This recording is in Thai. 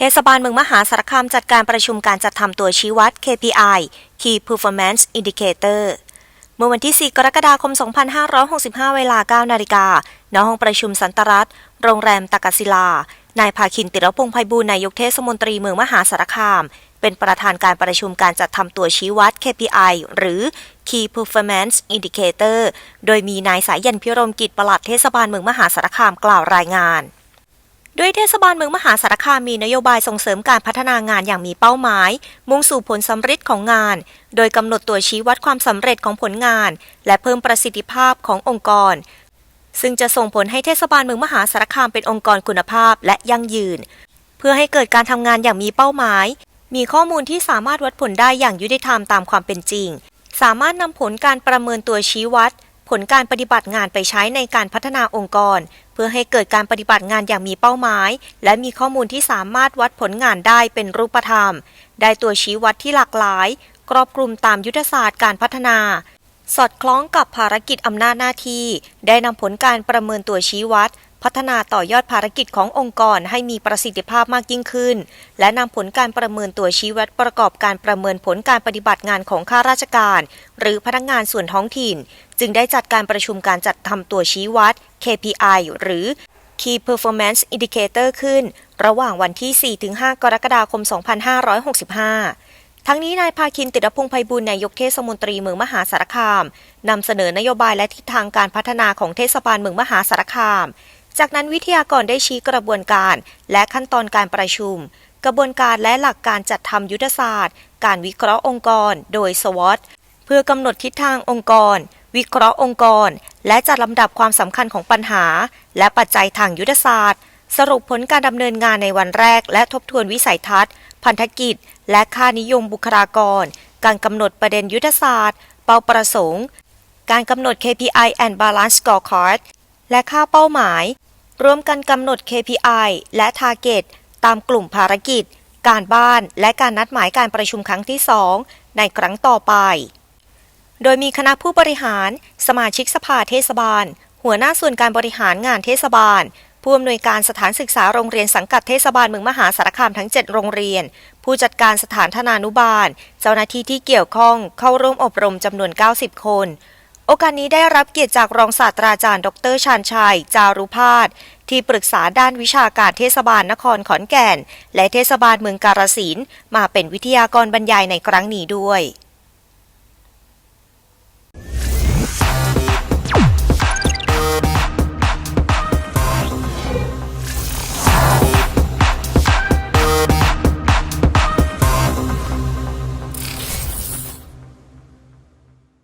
เทศบาลเมืองมหาสารคามจัดการประชุมการจัดทำตัวชี้วัด KPI Key Performance Indicator เมื่อวันที่ 4 กรกฎาคม 2565 เวลา 9 นาฬิกาณห้องประชุมสันตรัฐโรงแรมตากศิลา นายภาคินติรพงษ์ไพบูลนายกเทศมนตรีเมืองมหาสารคาม เป็นประธานการประชุมการจัดทำตัวชี้วัด KPI หรือ Key Performance Indicator โดยมีนายสายยันพิรมกิจปลัดเทศบาลเมืองมหาสารคามกล่าวรายงาน โดยเทศบาลเมืองมหาสารคามมีนโยบายส่งเสริมการพัฒนางานอย่างมีเป้าหมาย มุ่งสู่ผลสำเร็จของงาน โดยกำหนดตัวชี้วัดความสำเร็จของผลงาน และเพิ่มประสิทธิภาพขององค์กร ซึ่งจะส่งผลให้เทศบาลเมืองมหาสารคามเป็นองค์กรคุณภาพและยั่งยืน เพื่อให้เกิดการทำงานอย่างมีเป้าหมาย มีข้อมูลที่สามารถวัดผลได้อย่างยุติธรรมตามความเป็นจริง สามารถนำผลการประเมินตัวชี้วัด ผลการปฏิบัติงานไปใช้ในการพัฒนาองค์กร เพื่อให้เกิดการปฏิบัติงานอย่างมีเป้าหมาย และมีข้อมูลที่สามารถวัดผลงานได้เป็นรูปธรรม ได้ตัวชี้วัดที่หลากหลาย ครอบคลุมตามยุทธศาสตร์การพัฒนา สอดคล้องกับภารกิจอำนาจหน้าที่ ได้นำผลการประเมินตัวชี้วัด พัฒนาต่อยอดภารกิจขององค์กรให้มีประสิทธิภาพมากยิ่งขึ้น และนำผลการประเมินตัวชี้วัดประกอบการประเมินผลการปฏิบัติงานของข้าราชการ หรือพนักงานส่วนท้องถิ่น จึงได้จัดการประชุมการจัดทำตัวชี้วัด KPI หรือ Key Performance Indicator ขึ้น ระหว่างวันที่ 4-5 กรกฎาคม 2565ทั้งนี้นายภาคินติรพงษ์ไพบูลย์นายกเทศมนตรีเมืองมหาสารคามนำเสนอนโยบายและทิศทางการพัฒนาของเทศบาลเมืองมหาสารคาม จากนั้นวิทยากรได้ชี้กระบวนการ และขั้นตอนการประชุม กระบวนการและหลักการจัดทำยุทธศาสตร์ การวิเคราะห์องค์กร โดย SWOT เพื่อกำหนดทิศทางองค์กร วิเคราะห์องค์กร และจัดลำดับความสำคัญของปัญหา และปัจจัยทางยุทธศาสตร์ สรุปผลการดำเนินงานในวันแรก และทบทวนวิสัยทัศน์ พันธกิจ และค่านิยมบุคลากร การกำหนดประเด็นยุทธศาสตร์ เป้าประสงค์ การกำหนด KPI and Balance Scorecard และค่าเป้าหมาย ร่วมกันกำหนด KPI และ Target ตามกลุ่มภารกิจ การบ้านและการนัดหมายการประชุมครั้งที่ 2 ในครั้งต่อไป โดยมีคณะผู้บริหาร สมาชิกสภาเทศบาล หัวหน้าส่วนการบริหารงานเทศบาล ผู้อำนวยการสถานศึกษาโรงเรียนสังกัดเทศบาลเมืองมหาสารคามทั้ง 7 โรงเรียน ผู้จัดการสถานธนานุบาล เจ้าหน้าที่ที่เกี่ยวข้องเข้าร่วมอบรมจำนวน 90 คน โอกาสนี้ได้รับเกียรติจากรองศาสตราจารย์ ดรชาญชัย จารุพาสที่ปรึกษาด้านวิชาการเทศบาลนครขอนแก่น และเทศบาลเมืองกาฬสินธุ์มาเป็นวิทยากรบรรยายในครั้งนี้ด้วย